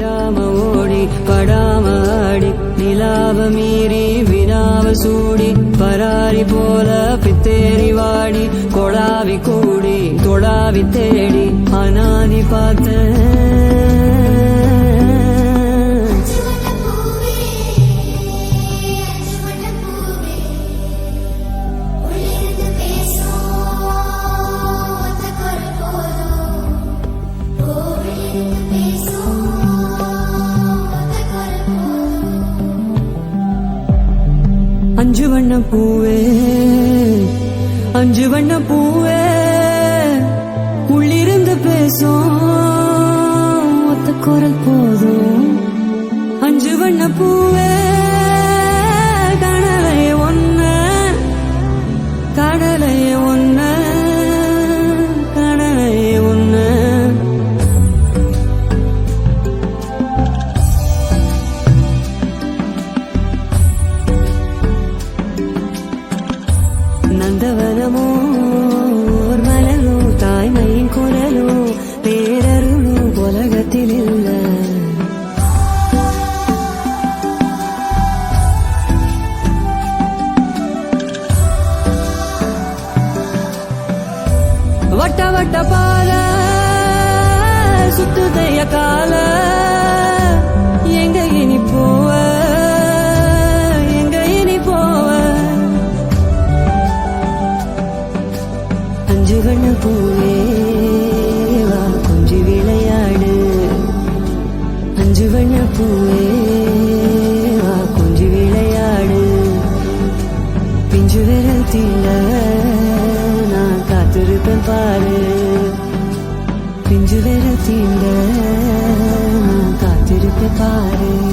விடாம ஓடி படாம ஆடி நிலாவ மீறி வினாவ சூடி பராரி போல பித்தேரி வாடி கொழாவி கூடி தொழாவி தேடி அனாதி அஞ்சு வண்ண பூவே அஞ்சு வண்ண பூவே உள்ளிருந்து பேசும் நந்தவனமோ ஓர் மலரோ தாய்மையின் குரலோ பேரருளோ உலகத்தில் இல்லை. வட்ட வட்ட பால சுத்துதைய கால. கொஞ்சுகண்ணு பூவே வா கொஞ்சு விளையாடு. அஞ்சு வண்ண பூவே வா கொஞ்சு விளையாடு. பிஞ்சு விரல் தீண்ட நான் காத்திருப்பேன் பாரு. பிஞ்சு விரல் தீண்ட நான் காத்திருப்பேன் பாரு.